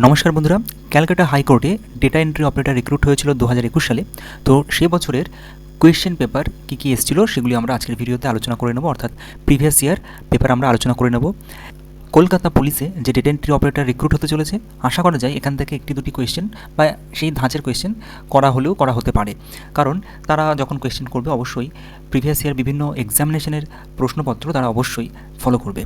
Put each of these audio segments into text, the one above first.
নমস্কার বন্ধুরা, ক্যালকাটা হাইকোর্টে ডেটা এন্ট্রি অপারেটর রিক্রুট হয়েছিল দু হাজার একুশ সালে। তো সে বছরের কোয়েশ্চেন পেপার কী কী এসেছিল সেগুলি আমরা আজকের ভিডিওতে আলোচনা করে নেব, অর্থাৎ প্রিভিয়াস ইয়ার পেপার আমরা আলোচনা করে নেব। কলকাতা পুলিশে যে ডেটা এন্ট্রি অপারেটর রিক্রুট হতে চলেছে, আশা করা যায় এখান থেকে একটি দুটি কোয়েশ্চেন বা সেই ধাঁচের কোয়েশ্চেন করা হলেও করা হতে পারে। কারণ তারা যখন কোয়েশ্চেন করবে, অবশ্যই প্রিভিয়াস ইয়ার বিভিন্ন এক্সামিনেশনের প্রশ্নপত্র তারা অবশ্যই ফলো করবে।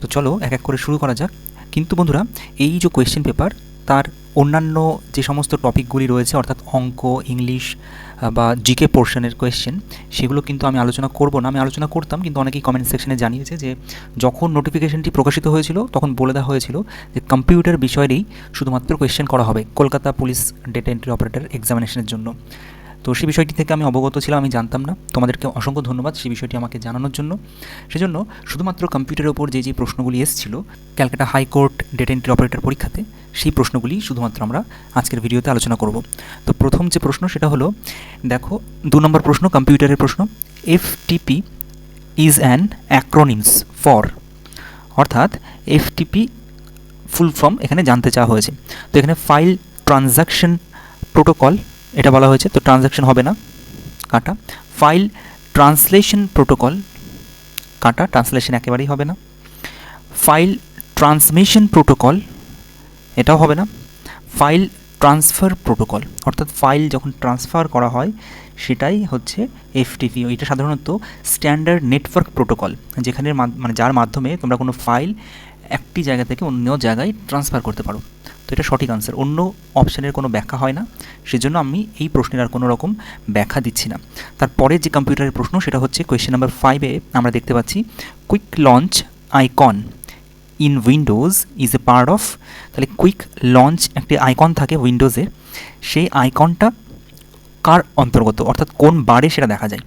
তো চলো এক এক করে শুরু করা যাক। কিন্তু বন্ধুরা, এই যে কোয়েশ্চেন পেপার তার অন্যান্য যে সমস্ত টপিকগুলি রয়েছে, অর্থাৎ অঙ্ক ইংলিশ বা জিকে পোর্শনের কোয়েশ্চেন সেগুলো কিন্তু আমি আলোচনা করব না। আমি আলোচনা করতাম, কিন্তু অনেকেই কমেন্ট সেকশনে জানিয়েছে যে, যখন নোটিফিকেশনটি প্রকাশিত হয়েছিল, তখন বলে দেওয়া হয়েছিল যে কম্পিউটার বিষয়েরই শুধুমাত্র কোয়েশ্চেন করা হবে, Kolkata police data entry operator এক্সামিনেশনের জন্য। তো সেই বিষয়টি থেকে আমি অবগত ছিলাম, আমি জানতাম না। তোমাদেরকে অসংখ্য ধন্যবাদ সেই বিষয়টি আমাকে জানানোর জন্য। সেজন্য শুধুমাত্র কম্পিউটারের ওপর যে যে প্রশ্নগুলি এসেছিল, Calcutta high court data entry operator পরীক্ষাতে, সেই প্রশ্নগুলি শুধুমাত্র আমরা আজকের ভিডিওতে আলোচনা করব। তো প্রথম যে প্রশ্ন, সেটা হলো, দেখো, দু নম্বর প্রশ্ন কম্পিউটারের প্রশ্ন FTP is an acronyms for অর্থাৎ এফ এফটিপি ফুল ফর্ম এখানে জানতে চাওয়া হয়েছে। তো এখানে ফাইল ট্রানজাকশন প্রোটোকল এটা বলা হয়েছে, তো ট্রানজাকশন হবে না, কাটা। ফাইল ট্রান্সলেশন প্রোটোকল কাটা ট্রান্সলেশন একেবারেই হবে না। ফাইল ট্রান্সমিশন প্রোটোকল এটাও হবে না। ফাইল ট্রান্সফার প্রোটোকল অর্থাৎ ফাইল যখন ট্রান্সফার করা হয়, সেটাই হচ্ছে এফটিপি এটা সাধারণত স্ট্যান্ডার্ড নেটওয়ার্ক প্রোটোকল যেখানে মানে যার মাধ্যমে তোমরা কোনো ফাইল একটি জায়গা থেকে অন্য জায়গায় ট্রান্সফার করতে পারো। তো এটা সঠিক আনসার অন্য অপশানের কোনো ব্যাখ্যা হয় না। সেজন্য আমি এই প্রশ্নের আর কোনো রকম ব্যাখ্যা দিচ্ছি না। তারপরে যে কম্পিউটারের প্রশ্ন, সেটা হচ্ছে কোয়েশ্চেন নাম্বার ফাইভে আমরা দেখতে পাচ্ছি quick launch icon in Windows is a part of তাহলে কুইক লঞ্চ একটি আইকন থাকে উইন্ডোজে সেই আইকনটা কার অন্তর্গত? অর্থাৎ কোন বারে সেটা দেখা যায়?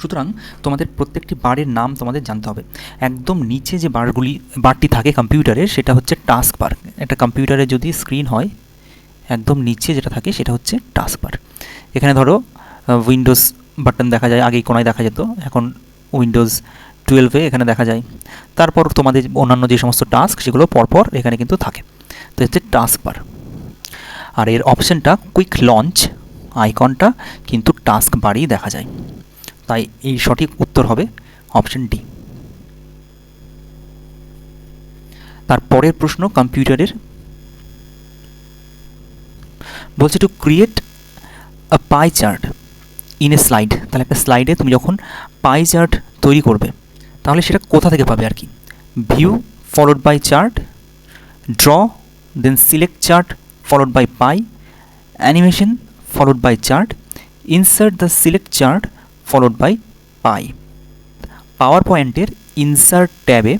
সুতরাং তোমাদের প্রত্যেকটি বারের নাম তোমাদের জানতে হবে। একদম নিচে যে বারগুলি, বারটি থাকে কম্পিউটারের সেটা হচ্ছে টাস্ক বার। একটা কম্পিউটারে যদি স্ক্রিন হয়, একদম নিচে যেটা থাকে সেটা হচ্ছে টাস্ক বার। এখানে ধরো উইন্ডোজ বাটন দেখা যায়, আগেই কোনায় দেখা যেত, এখন উইন্ডোজ টুয়েলভে এখানে দেখা যায়। তারপর তোমাদের অন্যান্য যে সমস্ত টাস্ক, সেগুলো পরপর এখানে কিন্তু থাকে। তো হচ্ছে টাস্ক বার। আর এর অপশানটা, কুইক লঞ্চ আইকনটা কিন্তু টাস্ক বারই দেখা যায়। তাই এই সঠিক উত্তর হবে অপশন ডি তার পরের প্রশ্ন কম্পিউটারের। বলছে to create a pie chart in a slide তাহলে একটা স্লাইডে তুমি যখন পাই চার্ট তৈরি করবে, তাহলে সেটা কোথা থেকে পাবে আর কি? View followed by chart draw then select chart followed by pie animation followed by chart insert the select chart followed by pie পাওয়ার পয়েন্টের ইনসার্ট ট্যাবে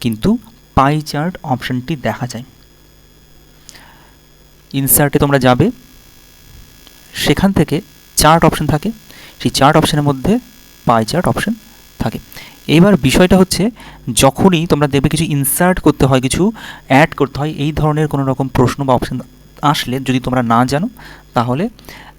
কিন্তু পাই চার্ট অপশানটি দেখা যায়। ইনসার্টে তোমরা যাবে। সেখান থেকে চার্ট অপশন থাকে। সেই চার্ট অপশানের মধ্যে পাই চার্ট অপশন থাকে। এবার বিষয়টা হচ্ছে, যখনই তোমরা দেখবে কিছু ইনসার্ট করতে হয়, কিছু অ্যাড করতে হয়, এই ধরনের কোনো রকম প্রশ্ন বা অপশন আসলে যদি তোমরা না জানো, তাহলে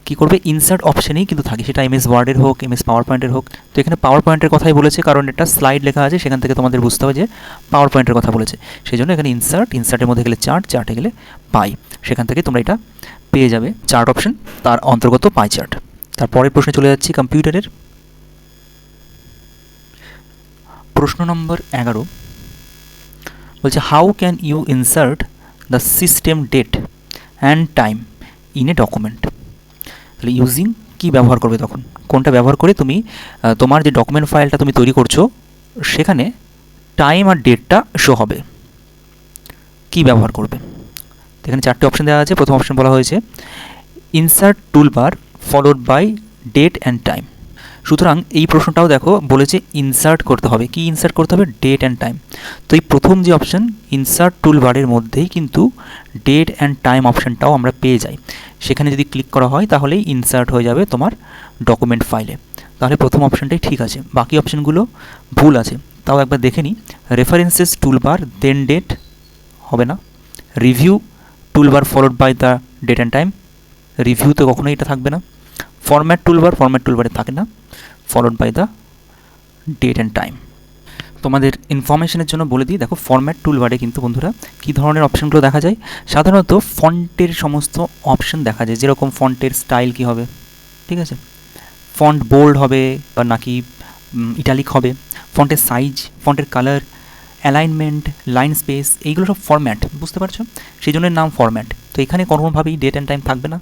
কি করবে? ইনসার্ট অপশানেই কিন্তু থাকে। সেটা এমএস ওয়ার্ডের হোক এমএস পাওয়ার পয়েন্টের হোক। তো এখানে পাওয়ার পয়েন্টের কথাই বলেছে, কারণ এটা স্লাইড লেখা আছে, সেখান থেকে তোমাদের বুঝতে হবে যে পাওয়ার পয়েন্টের কথা বলেছে। সেই জন্য এখানে ইনসার্ট ইনসার্টের মধ্যে গেলে চার্ট চার্টে গেলে পাই সেখান থেকে তোমরা এটা পেয়ে যাবে চার্ট অপশন তার অন্তর্গত পাই চার্ট তারপরের প্রশ্নে চলে যাচ্ছি কম্পিউটারের প্রশ্ন নম্বর এগারো। বলছে how can you insert the system date and time in a document তাহলে ইউজিং কি ব্যবহার করবে তখন? কোনটা ব্যবহার করে তুমি তোমার যে ডকুমেন্ট ফাইলটা তুমি তৈরি করছ, সেখানে টাইম আর ডেটটা শো হবে। কি ব্যবহার করবে? এখানে চারটে অপশন দেওয়া আছে। প্রথম অপশন বলা হয়েছে insert toolbar followed by date and time সুতরাং এই প্রশ্নটাও দেখো, বলেছে ইনসার্ট করতে হবে। কি ইনসার্ট করতে হবে? ডেট অ্যান্ড টাইম তো এই প্রথম যে অপশন ইনসার্ট টুলবারের মধ্যেই কিন্তু ডেট অ্যান্ড টাইম অপশনটাও আমরা পেয়ে যাই। সেখানে যদি ক্লিক করা হয়, তাহলেই ইনসার্ট হয়ে যাবে তোমার ডকুমেন্ট ফাইলে তাহলে প্রথম অপশানটাই ঠিক আছে। বাকি অপশানগুলো ভুল আছে। তাও একবার দেখে নিই। রেফারেন্সেস টুলবার দেন ডেট হবে না। Review toolbar followed by the date and time রিভিউতে কখনোই এটা থাকবে না। ফরম্যাট টুলবার ফরম্যাট টুলবারে থাকে না। Followed by the date and time তোমাদের ইনফরমেশনের জন্য বলে দিই, দেখো ফরম্যাট টুলবারে কিন্তু বন্ধুরা কী ধরনের অপশানগুলো দেখা যায়? সাধারণত ফন্টের সমস্ত অপশন দেখা যায়, যেরকম ফন্টের স্টাইল কী হবে, ঠিক আছে? ফন্ট বোল্ড হবে বা নাকি ইটালিক হবে ফন্টের সাইজ ফন্টের কালার অ্যালাইনমেন্ট লাইন স্পেস এইগুলো সব ফরম্যাট বুঝতে পারছ? সেই জন্য নাম ফরম্যাট তো এখানে কোনোভাবেই ডেট অ্যান্ড টাইম থাকবে না।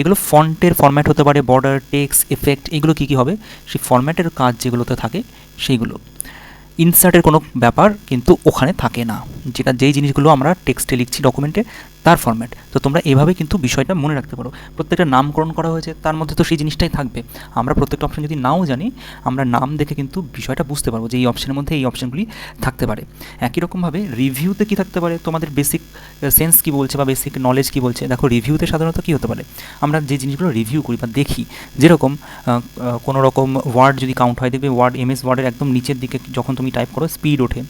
এগুলো ফন্টের ফরম্যাট হতে পারে বর্ডার টেক্স এফেক্ট এগুলো কী কী হবে? সেই ফরম্যাটের কাজ যেগুলোতে থাকে, সেইগুলো। ইনসার্টের কোনো ব্যাপার কিন্তু ওখানে থাকে না। যেটা যেই জিনিসগুলো আমরা টেক্সটে লিখছি ডকুমেন্টে তার ফরম্যাট তো তোমরা এভাবে কিন্তু বিষয়টা মনে রাখতে পারো। প্রত্যেকটা নামকরণ করা হয়েছে, তার মধ্যে তো সেই জিনিসটাই থাকবে। আমরা প্রত্যেকটা অপশন যদি নাও জানি, আমরা নাম দেখে কিন্তু বিষয়টা বুঝতে পারব যে এই অপশনের মধ্যে এই অপশনগুলি থাকতে পারে। একই রকমভাবে রিভিউতে কী থাকতে পারে? তোমাদের বেসিক সেন্স কী বলছে বা বেসিক নলেজ কী বলছে? দেখো রিভিউতে সাধারণত কী হতে পারে? আমরা যে জিনিসগুলো রিভিউ করি বা দেখি, যেরকম কোনো রকম ওয়ার্ড যদি কাউন্ট হয়, দেখবে ওয়ার্ড এমএস ওয়ার্ডের একদম নিচের দিকে যখন তুমি টাইপ করো স্পিড ওঠে।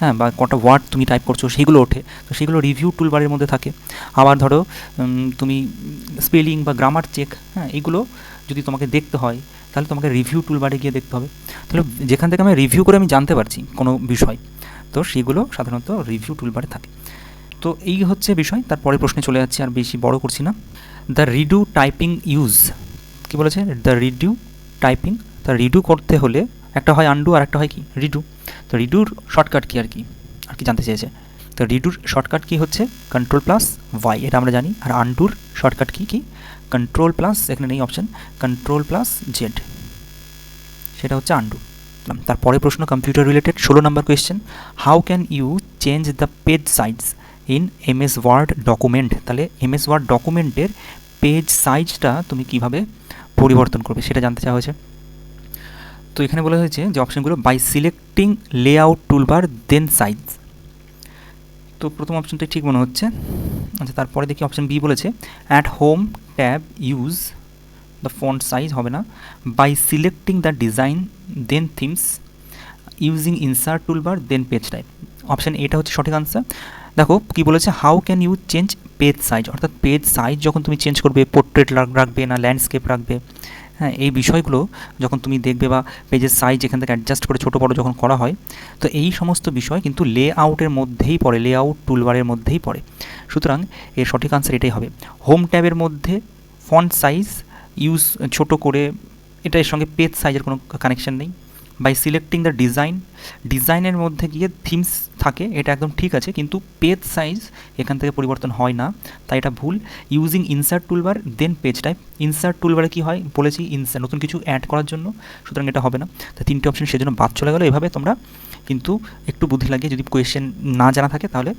হ্যাঁ বা কটা ওয়ার্ড তুমি টাইপ করছ, সেগুলো ওঠে। তো সেগুলো রিভিউ টুলবারের মধ্যে থাকে। আবার ধরো তুমি স্পেলিং বা গ্রামার চেক হ্যাঁ এইগুলো যদি তোমাকে দেখতে হয়, তাহলে তোমাকে রিভিউ টুলবারে গিয়ে দেখতে হবে। তাহলে যেখান থেকে আমি রিভিউ করে আমি জানতে পারছি কোনো বিষয়, তো সেগুলো সাধারণত রিভিউ টুলবারে থাকে। তো এই হচ্ছে বিষয় তারপরে প্রশ্নে চলে যাচ্ছে, আর বেশি বড় করছি না। দ্য রিডু টাইপিং ইউজ কী বলেছে? দ্য রিডিউ টাইপিং তা রিডু করতে হলে একটা হয় আন্ডু আর একটা হয় কি? রিডু তো রিডুর শর্টকাট কী আর কি? আর কি জানতে চেয়েছে। তো রিডুর শর্টকাট কী হচ্ছে? কন্ট্রোল প্লাস ওয়াই এটা আমরা জানি। আর আন্ডুর শর্টকাট কী, কি? কন্ট্রোল প্লাস এখানে নেই অপশান কন্ট্রোল প্লাস জেড সেটা হচ্ছে আন্ডু। তারপরে প্রশ্ন কম্পিউটার রিলেটেড ষোলো নম্বর question how can you change the page size in M S Word document তাহলে এম এস ওয়ার্ড ডকুমেন্টের পেজ সাইজটা তুমি কীভাবে পরিবর্তন করবে, সেটা জানতে চাওয়া হয়েছে। তো এখানে বলা হয়েছে যে অপশানগুলো by selecting layout toolbar then size তো প্রথম অপশানটাই ঠিক মনে হচ্ছে। আচ্ছা তারপরে দেখি অপশান বি বলেছে at home tab use the font size হবে না। By selecting the design then themes using insert toolbar then page type option এটা হচ্ছে সঠিক আনসার দেখো, কী বলেছে? How can you change page size অর্থাৎ পেজ সাইজ যখন তুমি চেঞ্জ করবে পোর্ট্রেট রাখবে না ল্যান্ডস্কেপ রাখবে হ্যাঁ এই বিষয়গুলো যখন তুমি দেখবে বা পেজের সাইজ এখান থেকে অ্যাডজাস্ট করে ছোটো বড়ো যখন করা হয়, তো এই সমস্ত বিষয় কিন্তু লে আউটের মধ্যেই পড়ে লে আউট টুলবারের মধ্যেই পড়ে। সুতরাং এর সঠিক আনসার এটাই হবে। হোম ট্যাবের মধ্যে ফন্ট সাইজ ইউজ ছোট করে এটা এর সঙ্গে পেজ সাইজের কোনো কানেকশন নেই। বাই সিলেক্টিং দ্য ডিজাইন ডিজাইনের মধ্যে গিয়ে থিমস থাকে, এটা একদম ঠিক আছে, কিন্তু পেজ সাইজ এখান থেকে পরিবর্তন হয় না, তাই এটা ভুল। Using insert toolbar then page type insert টুলবারে কী হয়? বলেছি ইনসার্ট নতুন কিছু অ্যাড করার জন্য, সুতরাং এটা হবে না। তো তিনটে অপশন সেজন্য বাদ চলে গেলো। এভাবে তোমরা কিন্তু একটু বুদ্ধি লাগিয়ে যদি কোয়েশ্চেন না জানা থাকে, তাহলে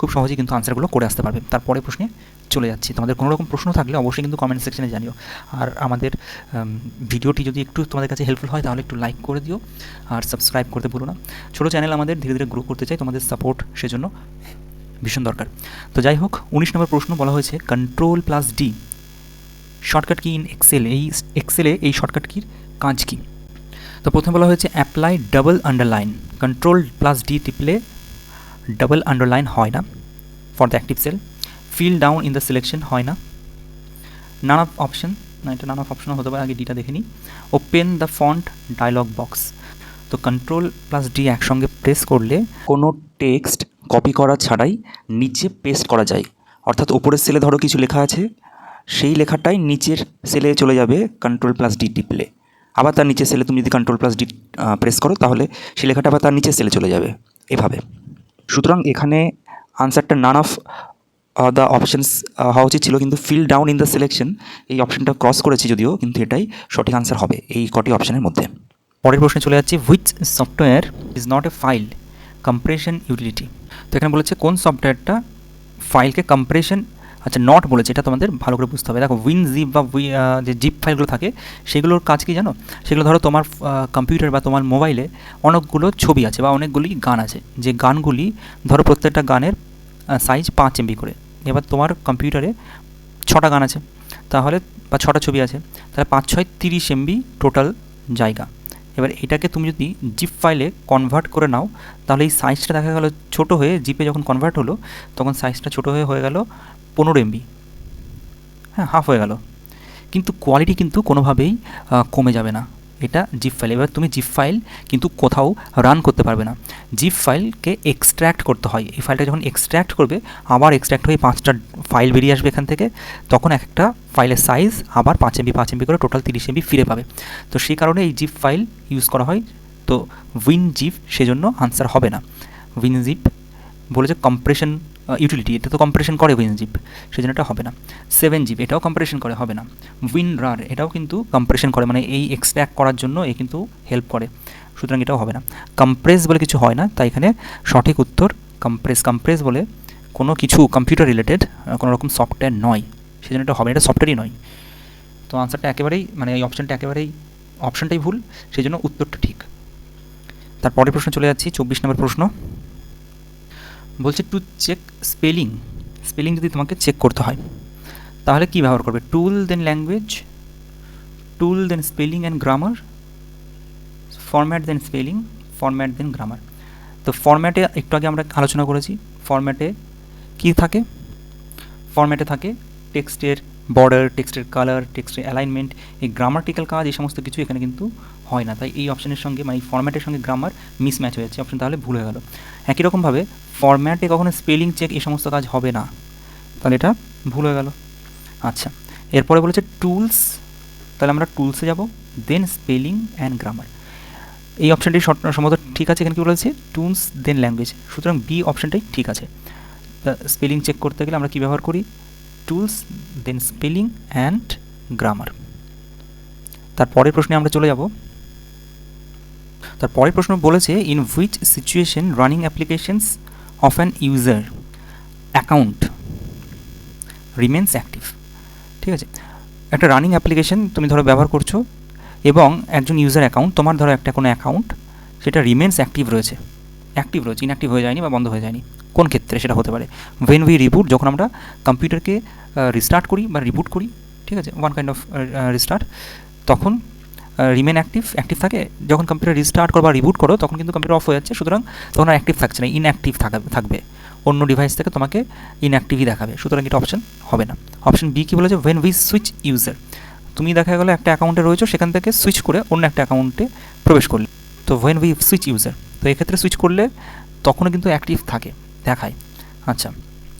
খুব সহজেই কিন্তু আনসারগুলো করে আসতে পারবে। তারপরে প্রশ্নে চলে যাচ্ছি। তোমাদের কোনো রকম প্রশ্ন থাকলে অবশ্যই কিন্তু কমেন্ট সেকশনে জানিও। আর আমাদের ভিডিওটি যদি একটু তোমাদের কাছে হেল্পফুল হয়, তাহলে একটু লাইক করে দিও। আর সাবস্ক্রাইব করতে ভুলো না। ছোটো চ্যানেল আমাদের ধীরে ধীরে গ্রো করতে চাই তোমাদের সাপোর্ট সেজন্য ভীষণ দরকার। তো যাই হোক, উনিশ নম্বর প্রশ্ন বলা হয়েছে control plus D shortcut key in Excel এই এক্সেলে এই শর্টকাট কির কাজ কী? তো প্রথমে বলা হয়েছে apply double underline control plus D টিপলে ডাবল আন্ডারলাইন হয় না for the active cell fill down in the selection হয় না। নান অফ অপশন না, এটা নান অফ অপশন হতে পারে, আগে ডিটা দেখে নিই। Open the font dialog box তো কন্ট্রোল প্লাস ডি একসঙ্গে প্রেস করলে কোনো টেক্সট কপি করা ছাড়াই নিচে পেস্ট করা যায়। অর্থাৎ ওপরের সেলে ধরো কিছু লেখা আছে, সেই লেখাটাই নিচের সেলে চলে যাবে কন্ট্রোল প্লাস ডি টিপলে। আবার তার নিচের সেলে তুমি যদি কন্ট্রোল প্লাস ডি প্রেস করো, তাহলে সেই লেখাটা আবার তার নিচের সেলে চলে যাবে। এভাবে। সুতরাং এখানে আনসারটা নান অফ দ্য অপশানস হওয়া উচিত ছিল, কিন্তু fill down in the selection এই অপশানটা ক্রস করেছি যদিও, কিন্তু এটাই সঠিক আনসার হবে এই কটি অপশানের মধ্যে। পরের প্রশ্নে চলে যাচ্ছে which software is not a file compression utility তো এখানে বলেছে, কোন সফটওয়্যারটা ফাইলকে কম্প্রেশন আচ্ছা নট বলেছে, এটা তোমাদের ভালো করে বুঝতে হবে। দেখো উইন জিপ বা উই যে জিপ ফাইলগুলো থাকে, সেগুলোর কাজ কি জানো? সেগুলো ধরো তোমার কম্পিউটার বা তোমার মোবাইলে অনেকগুলো ছবি আছে বা অনেকগুলি গান আছে। যে গানগুলি ধরো প্রত্যেকটা গানের সাইজ পাঁচ এমবি করে। এবার তোমার কম্পিউটারে ছটা গান আছে। তাহলে, বা ছটা ছবি আছে। তাহলে পাঁচ, ছয়, তিরিশ এমবি টোটাল জায়গা। এবার এটাকে তুমি যদি জিপ ফাইলে কনভার্ট করে নাও, তাহলে এই সাইজটা দেখা গেলো ছোটো হয়ে জিপে যখন কনভার্ট হলো, তখন সাইজটা ছোটো হয়ে হয়ে গেল পনেরো এমবি হ্যাঁ হাফ হয়ে গেল। কিন্তু কোয়ালিটি কিন্তু কোনোভাবেই কমে যাবে না। এটা জিপ ফাইল এবার তুমি জিপ ফাইল কিন্তু কোথাও রান করতে পারবে না। জিপ ফাইলকে এক্সট্র্যাক্ট করতে হয়। এই ফাইলটা যখন এক্সট্র্যাক্ট করবে, আবার এক্সট্র্যাক্ট হয়ে পাঁচটা ফাইল বেরিয়ে আসবে এখান থেকে, তখন একটা ফাইলের সাইজ আবার পাঁচ এমবি পাঁচ এমবি করে টোটাল তিরিশ এমবি ফিরে পাবে। তো সেই কারণে এই জিপ ফাইল ইউজ করা হয়। তো উইন জিপ সেজন্য আনসার হবে না। উইন জিপ বলেছে কম্প্রেশন ইউটিলিটি এটা তো কম্প্রেশন করে উইন জিপ সেজন্য এটা হবে না। সেভেন জিপ এটাও কম্প্রেশন করে, হবে না। উইন রার এটাও কিন্তু কম্প্রেশন করে মানে এই এক্সট্র্যাক্ট করার জন্য এ কিন্তু হেল্প করে, সুতরাং এটাও হবে না। কম্প্রেস বলে কিছু হয় না, তাই এখানে সঠিক উত্তর কম্প্রেস কম্প্রেস বলে কোনো কিছু কম্পিউটার রিলেটেড কোনো রকম সফটওয়্যার নয়, সেজন্য এটা হবে এটা সফটওয়্যারই নয়। তো আনসারটা একেবারেই মানে এই অপশানটা একেবারেই অপশানটাই ভুল সেই জন্য উত্তরটা ঠিক। তারপরের প্রশ্ন চলে যাচ্ছি, চব্বিশ নম্বর প্রশ্ন। বলছে টু চেক স্পেলিং স্পেলিং যদি তোমাকে চেক করতে হয়, তাহলে কী ব্যবহার করবে? Tool then language tool then spelling and grammar format then spelling format then grammar তো ফরম্যাটে একটু আগে আমরা আলোচনা করেছি ফরম্যাটে কী থাকে? ফরম্যাটে থাকে টেক্সটের বর্ডার টেক্সটের কালার টেক্সটের অ্যালাইনমেন্ট এই গ্রামাটিক্যাল কাজ, এই সমস্ত কিছু এখানে কিন্তু হয় না। তাই এই অপশনের সঙ্গে মানে এই ফরম্যাটের সঙ্গে গ্রামার মিসম্যাচ হয়ে যাচ্ছে অপশন তাহলে ভুল হয়ে গেল। একই রকমভাবে ফরম্যাটে কখনো স্পেলিং চেক এই সমস্ত কাজ হবে না। তাহলে এটা ভুল হয়ে গেল। আচ্ছা এরপরে বলেছে টুলস তাহলে আমরা টুলসে যাব দেন স্পেলিং অ্যান্ড গ্রামার এই অপশানটি সম্ভবত ঠিক আছে, এখানে কী বলেছে? টুলস দেন ল্যাঙ্গুয়েজ সুতরাং বি অপশানটাই ঠিক আছে। স্পেলিং চেক করতে গেলে আমরা কী ব্যবহার করি? Tools then spelling and grammar তারপরের প্রশ্নে আমরা চলে যাব। তার পরের প্রশ্ন বলেছে in which situation running applications of an user account remains active ঠিক আছে? একটা রানিং অ্যাপ্লিকেশন তুমি ধরো ব্যবহার করছ এবং একজন ইউজার অ্যাকাউন্ট তোমার ধরো একটা কোনো অ্যাকাউন্ট সেটা রিমেন্স অ্যাক্টিভ রয়েছে। অ্যাক্টিভ রয়েছে ইনঅ্যাক্টিভ হয়ে যায়নি বা বন্ধ হয়ে যায়নি। কোন ক্ষেত্রে সেটা হতে পারে? ওয়েন উই রিবুট যখন আমরা কম্পিউটারকে রিস্টার্ট করি বা রিবুট করি, ঠিক আছে? ওয়ান কাইন্ড অফ রিস্টার্ট তখন রিমেন অ্যাক্টিভ অ্যাক্টিভ থাকে। যখন কম্পিউটার রিস্টার্ট করো বা রিবুট করো, তখন কিন্তু কম্পিউটার অফ হয়ে যাচ্ছে। সুতরাং তখন আর অ্যাক্টিভ থাকছে না ইনঅ্যাক্টিভ থাকবে। অন্য ডিভাইস থেকে তোমাকে ইনঅ্যাক্টিভই দেখাবে। সুতরাং এটা অপশন হবে না। অপশন বি কী বলেছে? ওয়েন উই সুইচ ইউজার তুমি দেখা গেলো একটা অ্যাকাউন্টে রয়েছো, সেখান থেকে সুইচ করে অন্য একটা অ্যাকাউন্টে প্রবেশ করলে। তো ওয়েন উই সুইচ ইউজার তো এক্ষেত্রে সুইচ করলে তখনও কিন্তু অ্যাক্টিভ থাকে, দেখায়। আচ্ছা।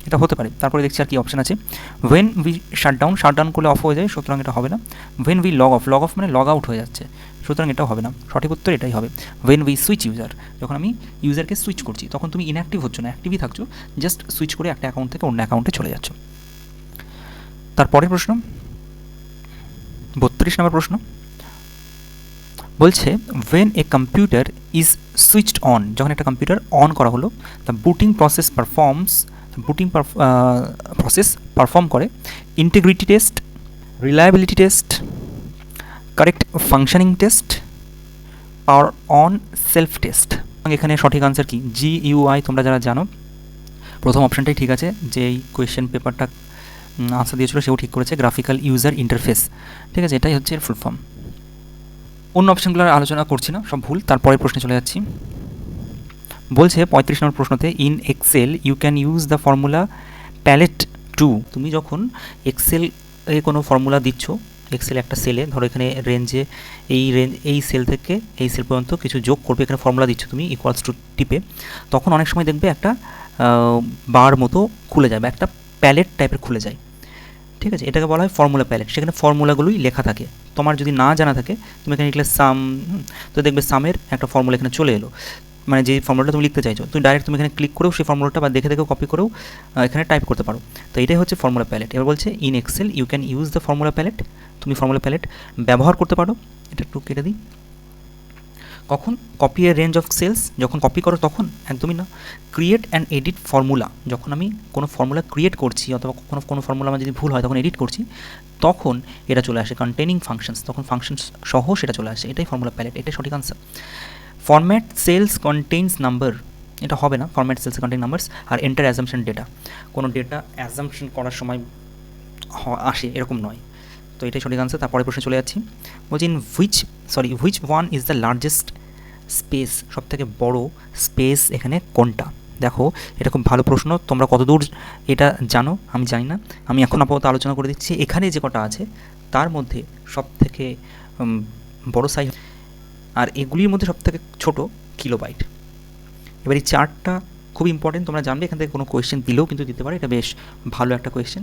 এটা হতে পারে। তারপরে দেখছি আর কি অপশন আছে। ওয়েন উই শাটডাউন শাটডাউন করলে অফ হয়ে যায়, সুতরাং এটা হবে না। When we log off log off মানে লগ আউট হয়ে যাচ্ছে, সুতরাং এটাও হবে না। সঠিক উত্তর এটাই হবে। ওয়েন উই সুইচ ইউজার যখন আমি ইউজারকে সুইচ করছি, তখন তুমি ইনঅ্যাক্টিভ হচ্ছ না অ্যাক্টিভই থাকছো জাস্ট সুইচ করে একটা অ্যাকাউন্ট থেকে অন্য অ্যাকাউন্টে চলে যাচ্ছ। তারপরের প্রশ্ন, বত্রিশ নম্বর প্রশ্ন, বলছে when a computer is switched on যখন একটা কম্পিউটার অন করা হলো the booting process performs booting process perform করে integrity test reliability test correct functioning test power on self test এখানে সঠিক আনসার কি? জি ইউআই তোমরা যারা জানো, প্রথম অপশানটাই ঠিক আছে যে এই কোয়েশ্চেন পেপারটা আনসার দিয়েছিল, সেও ঠিক করেছে গ্রাফিক্যাল ইউজার ইন্টারফেস ঠিক আছে, এটাই হচ্ছে এর ফুল ফর্ম অন্য অপশানগুলো আলোচনা করছি না, সব ভুল। তারপরের প্রশ্নে চলে যাচ্ছি। বলছে পঁয়ত্রিশ নম্বর প্রশ্নতে in Excel you can use the formula palette to তুমি যখন এক্সেল এ কোনো ফর্মুলা দিচ্ছ এক্সেল একটা সেলে ধরো এখানে রেঞ্জে এই রেঞ্জ এই সেল থেকে এই সেল পর্যন্ত কিছু যোগ করবে, এখানে ফর্মুলা দিচ্ছ তুমি ইকুয়ালস টু টিপে, তখন অনেক সময় দেখবে একটা বার মতো খুলে যাবে একটা প্যালেট টাইপের খুলে যায়। ঠিক আছে? এটাকে বলা হয় ফর্মুলা প্যালেট সেখানে ফর্মুলাগুলোই লেখা থাকে। তোমার যদি না জানা থাকে, তুমি এখানে লিখলে সাম তো দেখবে সামের একটা ফর্মুলা এখানে চলে এলো। মানে যে ফর্মুলাটা তুমি লিখতে চাইছো, তুমি ডাইরেক্ট তুমি এখানে ক্লিক করেও সেই ফর্মুলাটা বা দেখে দেখেও কপি করেও এখানে টাইপ করতে পারো। তো এটাই হচ্ছে ফর্মুলা প্যালেট এবার বলছে in Excel you can use the formula palette তুমি ফর্মুলা প্যালেট ব্যবহার করতে পারো। এটা একটু কেটে দিই। কখন? Copy a range of cells যখন কপি করো তখন? একদমই না। ক্রিয়েট অ্যান্ড এডিট ফর্মুলা যখন আমি কোনো ফর্মুলা ক্রিয়েট করছি অথবা কোনো কোনো ফর্মুলা আমার যদি ভুল হয় তখন এডিট করছি, তখন এটা চলে আসে কন্টেনিং ফাংশনস তখন ফাংশনস সহ সেটা চলে আসে। এটাই ফর্মুলা প্যালেট এটাই সঠিক answer format cells contents number এটা হবে না ফরম্যাট সেলস কন্টেন নাম্বারস আর এন্টার অ্যাজামশন ডেটা কোনো ডেটা অ্যাজামশন করার সময় আসে, এরকম নয়। তো এটাই সঠিক আনসার তারপরে প্রশ্নে চলে যাচ্ছি। বলছি in which sorry which one is the largest space সবথেকে বড় স্পেস এখানে কোনটা? দেখো, এটা খুব ভালো প্রশ্ন, তোমরা কতদূর এটা জানো, আমি জানি না। আমি এখন আপাতত আলোচনা করে দিচ্ছি, এখানে যে কটা আছে, তার মধ্যে সবথেকে বড় সাইজ আর এগুলির মধ্যে সবথেকে ছোটো কিলোবাইট এবার এই চার্টটা খুব ইম্পর্টেন্ট তোমরা জানবে, এখান থেকে কোনো কোয়েশ্চেন দিলেও কিন্তু দিতে পারে। এটা বেশ ভালো একটা কোয়েশ্চেন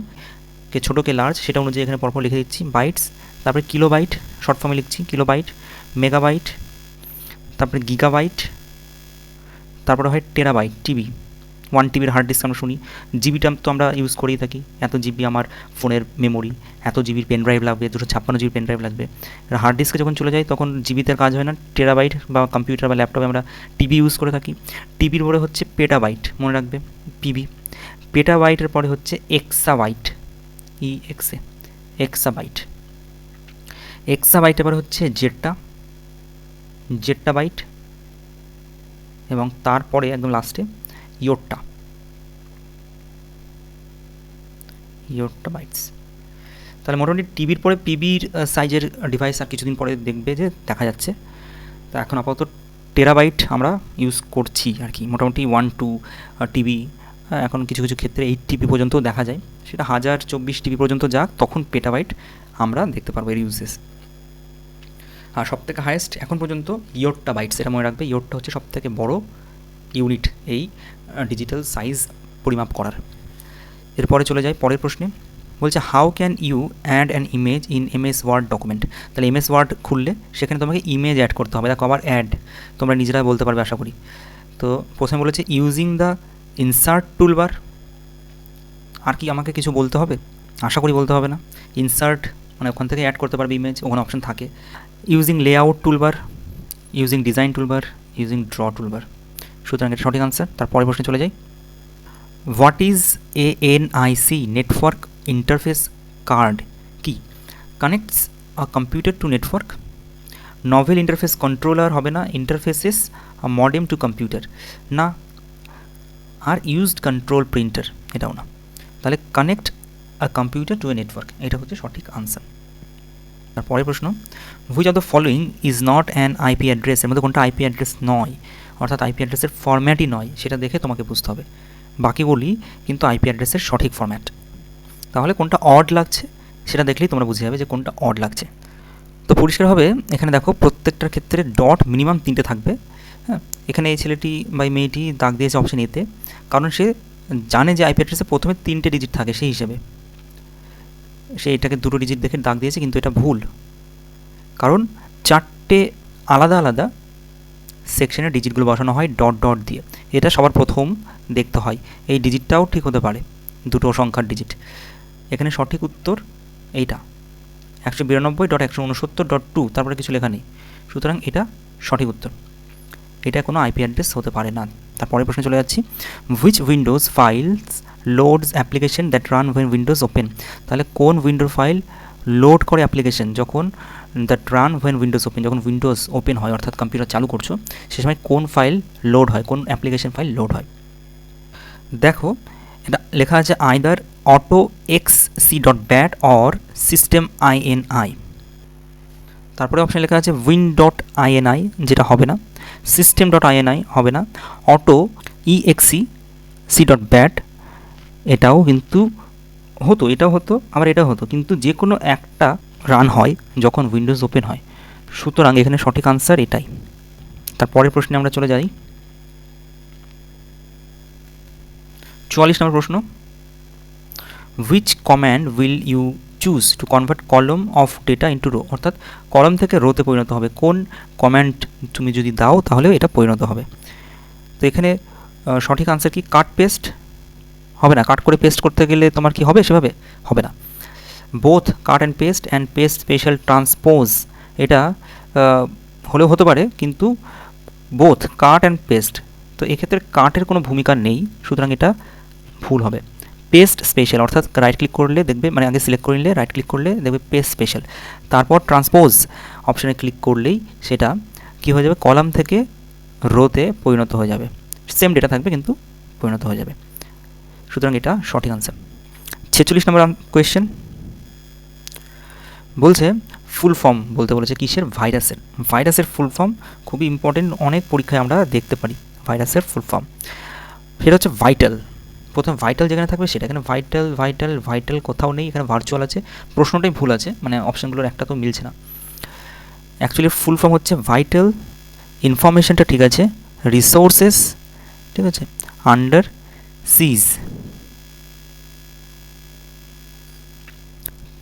কে ছোটো, কে লার্জ সেটা অনুযায়ী এখানে পরপর লিখে দিচ্ছি। বাইটস তারপরে কিলোবাইট শর্ট ফর্মে লিখছি কিলোবাইট মেগাবাইট তারপরে গিগাবাইট তারপরে হয় টেরাবাইট টিবি ওয়ান টিবির হার্ড ডিস্ক আমরা শুনি। জিবিটা তো আমরা ইউজ করেই থাকি। এত জিবি আমার ফোনের মেমোরি এত জিবির পেন ড্রাইভ লাগবে, দুশো ছাপ্পান্ন জিবির পেন ড্রাইভ লাগবে। হার্ড ডিস্কে যখন চলে যায় তখন জিবিতে কাজ হয় না। টেরাবাইট বা কম্পিউটার বা ল্যাপটপে আমরা টিবি ইউজ করে থাকি। টিবির পরে হচ্ছে পেটাবাইট মনে রাখবে? পিবি পেটাবাইটের পরে হচ্ছে এক্সাবাইট ই এক্সে এক্সাবাইট এক্সাবাইটের পরে হচ্ছে জেটটা জেটটা বাইট এবং তারপরে একদম লাস্টে ইয়োরটা ইয়োরটা বাইটস তাহলে মোটামুটি টিভির পরে পিবির সাইজের ডিভাইস আর কিছুদিন পরে দেখবে যে দেখা যাচ্ছে। তা এখন আপাতত টেরাবাইট আমরা ইউজ করছি আর কি। মোটামুটি ওয়ান টু টিভি এখন কিছু কিছু ক্ষেত্রে এইট টিভি পর্যন্ত দেখা যায়। সেটা হাজার চব্বিশ টিভি পর্যন্ত যাক, তখন পেটাবাইট আমরা দেখতে পারব এর ইউজেস আর সবথেকে হায়েস্ট এখন পর্যন্ত ইয়োরটা বাইটস এটা মনে রাখবে ইয়োরটা হচ্ছে সবথেকে বড় ইউনিট এই ডিজিটাল সাইজ পরিমাপ করার। এরপরে চলে যায় পরের প্রশ্নে। বলছে how can you add an image in M S Word document তাহলে এম এস ওয়ার্ড খুললে সেখানে তোমাকে ইমেজ অ্যাড করতে হবে। দেখো আবার অ্যাড তোমরা নিজেরা বলতে পারবে আশা করি। তো প্রথমে বলেছে ইউজিং দ্য ইনসার্ট টুলবার আর কি আমাকে কিছু বলতে হবে? আশা করি বলতে হবে না। ইনসার্ট মানে ওখান থেকে অ্যাড করতে পারবে ইমেজ ওখানে অপশন থাকে। Using layout toolbar using design toolbar using draw toolbar সুতরাং এটা সঠিক আনসার তারপরে প্রশ্নে চলে যাই। What is a N I C network interface card কি? Connects a computer to network novel interface controller হবে না ইন্টারফেসেস মডেম টু কম্পিউটার না আর ইউজড কন্ট্রোল প্রিন্টার এটাও না। তাহলে connect a computer to a network এটা হচ্ছে সঠিক আনসার তারপরের প্রশ্ন which of the following is not an IP address এর মধ্যে কোনটা আইপি অ্যাড্রেস নয়? অর্থাৎ আইপি অ্যাড্রেসের ফরম্যাটই নয়, সেটা দেখে তোমাকে বুঝতে হবে। বাকিগুলি কিন্তু আইপি অ্যাড্রেসের সঠিক ফরম্যাট তাহলে কোনটা অড লাগছে, সেটা দেখলেই তোমরা বুঝে যাবে যে কোনটা অড লাগছে। তো পরিষ্কারভাবে এখানে দেখো প্রত্যেকটার ক্ষেত্রে ডট মিনিমাম তিনটে থাকবে। হ্যাঁ এখানে এই ছেলেটি বা মেয়েটি দাগ দিয়েছে অপশন এতে কারণ সে জানে যে আইপি অ্যাড্রেসে প্রথমে তিনটে ডিজিট থাকে সেই হিসেবে। সে এটাকে দুটো ডিজিট দেখে দাগ দিয়েছে, কিন্তু এটা ভুল। কারণ চারটে আলাদা আলাদা সেকশনের ডিজিটগুলো বসানো হয় ডট ডট দিয়ে। এটা সবার প্রথম দেখতে হয়। এই ডিজিটটাও ঠিক হতে পারে। দুটো সংখ্যার ডিজিট এখানে সঠিক উত্তর এইটা। একশো বিরানব্বই ডট একশো উনসত্তর ডট টু তারপরে কিছু লেখা নেই। সুতরাং এটা সঠিক উত্তর। এটা কোনো আইপি অ্যাড্রেস হতে পারে না। তারপরে প্রশ্নে চলে যাচ্ছি। Which Windows files loads application that run when Windows open তাহলে কোন উইন্ডোর ফাইল লোড করে অ্যাপ্লিকেশন যখন that run when Windows open যখন উইন্ডোজ ওপেন হয়, অর্থাৎ কম্পিউটার চালু করছ, সে সময় কোন ফাইল লোড হয়, কোন অ্যাপ্লিকেশন ফাইল লোড হয়? দেখো, এটা লেখা আছে either autoexec dot bat or system INI তারপরে অপশান লেখা আছে উইন ডট আইএনআই যেটা হবে না সিস্টেম ডট আইএনআই হবে না autoexec dot bat এটাও কিন্তু হতো, এটাও হতো, আবার এটাও হতো, কিন্তু যে কোনো একটা রান হয় যখন উইন্ডোজ ওপেন হয়। সুতরাং এখানে সঠিক আনসার এটাই। তারপরের প্রশ্নে আমরা চলে যাই। চুয়াল্লিশ নম্বর প্রশ্ন। Which command will you choose to convert column of data into row অর্থাৎ কলম থেকে রোতে পরিণত হবে। কোন কম্যান্ড তুমি যদি দাও, তাহলেও এটা পরিণত হবে। তো এখানে সঠিক আনসার কি? কাট পেস্ট হবে না। কাট করে পেস্ট করতে গেলে তোমার কি হবে? সেভাবে হবে না। Both cut and paste and paste special transpose এটা হলেও হতে পারে, কিন্তু বোথ কাট অ্যান্ড পেস্ট তো এক্ষেত্রে কাটের কোনো ভূমিকা নেই, সুতরাং এটা ভুল হবে। পেস্ট স্পেশাল অর্থাৎ রাইট ক্লিক করলে দেখবে মানে আগে সিলেক্ট করে নিলে রাইট ক্লিক করলে দেখবে পেস্ট স্পেশাল তারপর ট্রান্সপোজ অপশানে ক্লিক করলেই সেটা কি হয়ে যাবে? কলাম থেকে রোতে পরিণত হয়ে যাবে। সেম ডেটা থাকবে, কিন্তু পরিণত হয়ে যাবে। সুতরাং এটা সঠিক আনসার ছেচল্লিশ নম্বর কোয়েশ্চেন বলছে ফুল ফর্ম বলতে বলেছে কিসের? ভাইরাসের। ভাইরাসের ফুল ফর্ম খুবই ইম্পর্টেন্ট অনেক পরীক্ষায় আমরা দেখতে পারি। ভাইরাসের ফুল ফর্ম সেটা হচ্ছে ভাইটাল প্রথম ভাইটাল যেখানে থাকবে সেটা এখানে ভাইটাল ভাইটাল ভাইটাল কোথাও নেই, এখানে ভার্চুয়াল আছে। প্রশ্নটাই ভুল আছে মানে অপশানগুলোর একটা তো মিলছে না। অ্যাকচুয়ালি ফুল ফর্ম হচ্ছে ভাইটাল ইনফরমেশনটা ঠিক আছে। রিসোর্সেস ঠিক আছে? আন্ডার সিজ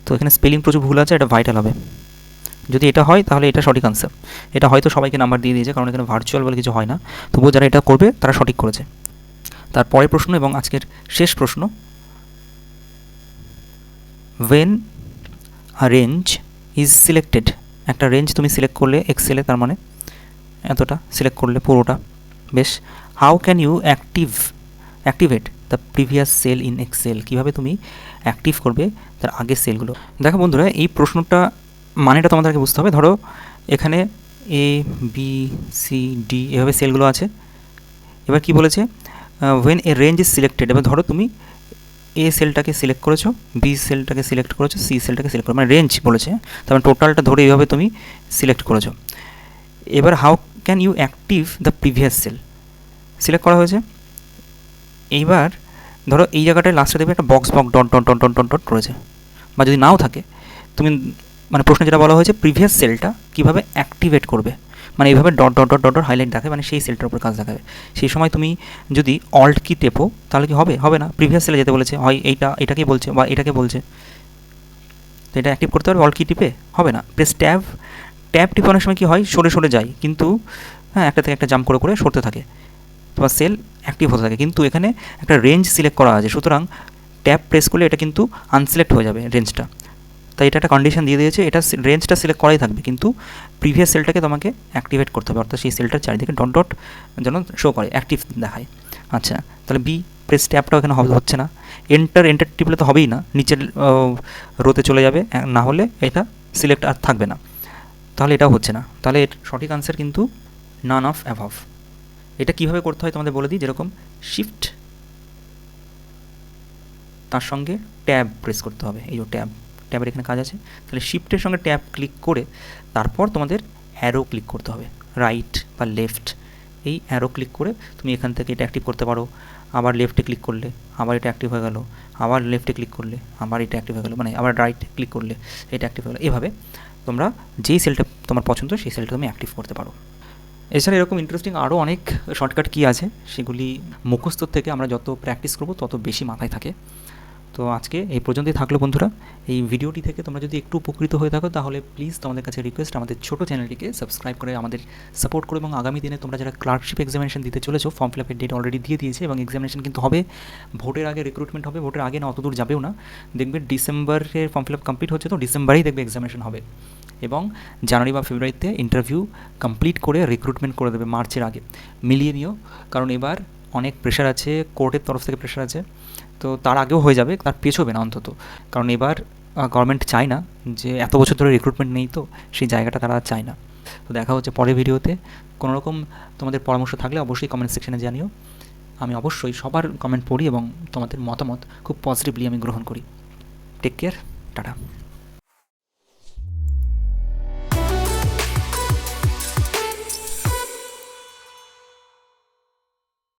তো এখানে স্পেলিং প্রচুর ভুল আছে, এটা ভাইটাল হবে। যদি এটা হয়, তাহলে এটা সঠিক আনসার এটা হয়তো সবাইকে নাম্বার দিয়ে দিয়েছে, কারণ এখানে ভার্চুয়াল বলে কিছু হয় না। তবুও যারা এটা করবে, তারা সঠিক করেছে। তারপরের প্রশ্ন এবং আজকের শেষ প্রশ্ন। When a range is selected একটা রেঞ্জ তুমি সিলেক্ট করলে এক্সেলে তার মানে এতটা সিলেক্ট করলে, পুরোটা। বেশ how can you active activate the previous cell in Excel কীভাবে তুমি অ্যাক্টিভ করবে তার আগের সেলগুলো। দেখো বন্ধুরা, এই প্রশ্নটা, মানেটা তোমাদেরকে বুঝতে হবে। ধরো, এখানে এ বি সি ডি এভাবে সেলগুলো আছে। এবার কি বলেছে? When a range is selected এবার ধরো তুমি এ সেলটাকে সিলেক্ট করেছ বি সেলটাকে সিলেক্ট করেছ সি সেলটাকে সিলেক্ট করেছ মানে রেঞ্জ বলেছে। তার টোটালটা ধরে এইভাবে তুমি সিলেক্ট করেছ। এবার how can you active the previous cell select করা হয়েছে। এইবার ধরো এই জায়গাটায় লাস্টে দেবে একটা box box dot dot dot dot dot dot রয়েছে। বা যদি নাও থাকে, তুমি মানে প্রশ্নে যেটা বলা হয়েছে প্রিভিয়াস সেলটা কীভাবে অ্যাক্টিভেট করবে? মানে এইভাবে dot dot dot dot dot highlight দেখাবে মানে সেই সেলটার উপর কাজ দেখাবে। সেই সময় তুমি যদি অল্ট কি টেপো, তাহলে কি হবে? হবে না। প্রিভিয়াস সেলে যেতে বলেছে, হয় এইটা এটাকে বলছে বা এটাকে বলছে। তো এটা অ্যাক্টিভ করতে পারবে অল্ট কি টিপে? হবে না। প্রেস ট্যাব ট্যাব টিপে অনেক সময় কী হয়? সরে সরে যায়। কিন্তু হ্যাঁ একটা থেকে একটা জাম্প করে করে সরতে থাকে। তোমার সেল অ্যাক্টিভ হতে থাকে। কিন্তু এখানে একটা রেঞ্জ সিলেক্ট করা আছে। সুতরাং ট্যাব প্রেস করলে এটা কিন্তু আনসিলেক্ট হয়ে যাবে রেঞ্জটা তাই এটা একটা কন্ডিশন দিয়ে দিয়েছে। এটা রেঞ্জটা সিলেক্ট করাই থাকবে। কিন্তু প্রিভিয়াস সেলটাকে তোমাকে অ্যাক্টিভেট করতে হবে। অর্থাৎ সেই সেলটার চারিদিকে ডট ডট যেন শো করে অ্যাক্টিভ দেখায়। আচ্ছা তাহলে বি প্রেস ট্যাপটাও এখানে হবে হচ্ছে না। এন্টার এন্টার টিপলে তো হবেই না। নিচের রোতে চলে যাবে। না হলে এটা সিলেক্ট আর থাকবে না। তাহলে এটাও হচ্ছে না। তাহলে এর সঠিক আনসার কিন্তু নান অফ অ্যাভাভ এটা কীভাবে করতে হয় তোমাদের বলে দিই? যেরকম শিফট তার সঙ্গে ট্যাব প্রেস করতে হবে। এই যে ট্যাব ট্যাবের এখানে কাজ আছে। তাহলে শিফটের সঙ্গে ট্যাব ক্লিক করে তারপর তোমাদের অ্যারো ক্লিক করতে হবে। রাইট বা লেফট এই অ্যারো ক্লিক করে তুমি এখান থেকে এটা অ্যাক্টিভ করতে পারো। আবার লেফটে ক্লিক করলে, আবার এটা অ্যাক্টিভ হয়ে গেল। আবার লেফটে ক্লিক করলে, আবার এটা অ্যাক্টিভ হয়ে গেলো। মানে আবার রাইট ক্লিক করলে, এটা অ্যাক্টিভ হয়ে গেলো। এভাবে তোমরা যেই সেলটা তোমার পছন্দ, সেই সেলটা তুমি অ্যাক্টিভ করতে পারো। এছাড়া এরকম ইন্টারেস্টিং আরও অনেক শর্টকাট কী আছে? সেগুলি মুখস্থ থেকে আমরা যত প্র্যাকটিস করব, তত বেশি মাথায় থাকে। তো আজকে এই পর্যন্তই থাকল বন্ধুরা। এই ভিডিওটি থেকে তোমরা যদি একটু উপকৃত হয়ে থাকো, তাহলে প্লিজ তোমাদের কাছে রিকোয়েস্ট আমাদের ছোটো চ্যানেলটিকে সাবস্ক্রাইব করে আমাদের সাপোর্ট করো এবং আগামী দিনে তোমরা যারা ক্লার্কশিপ এক্সামিনেশন দিতে চলেছো ফর্ম ফিল আপের ডেট অলরেডি দিয়ে দিয়েছে এবং এক্সামিনেশন কিন্তু হবে, ভোটের আগে রিক্রুটমেন্ট হবে, ভোটের আগে না, অতদূর যাবেও না। দেখবে ডিসেম্বরে ফর্ম ফিল আপ কমপ্লিট হচ্ছে তো, ডিসেম্বরেই দেখবে এক্সামিনেশন হবে। এবং জানুয়ারি বা ফেব্রুয়ারিতে ইন্টারভিউ কমপ্লিট করে রিক্রুটমেন্ট করে দেবে মার্চের আগে। মিলিয়ে নিও, কারণ এবার অনেক প্রেশার আছে কোর্টের তরফ থেকে প্রেশার আছে। তো তার আগেও হয়ে যাবে, তার পেছবে না অন্তত। কারণ এবার গভর্নমেন্ট চায় না যে এত বছর ধরে রিক্রুটমেন্ট নেই তো, সেই জায়গাটা তারা চায় না। তো দেখা হচ্ছে পরের ভিডিওতে। কোনো রকম তোমাদের পরামর্শ থাকলে অবশ্যই কমেন্ট সেকশনে জানিও। আমি অবশ্যই সবার কমেন্ট পড়ি এবং তোমাদের মতামত খুব পজিটিভলি আমি গ্রহণ করি। Take care tata.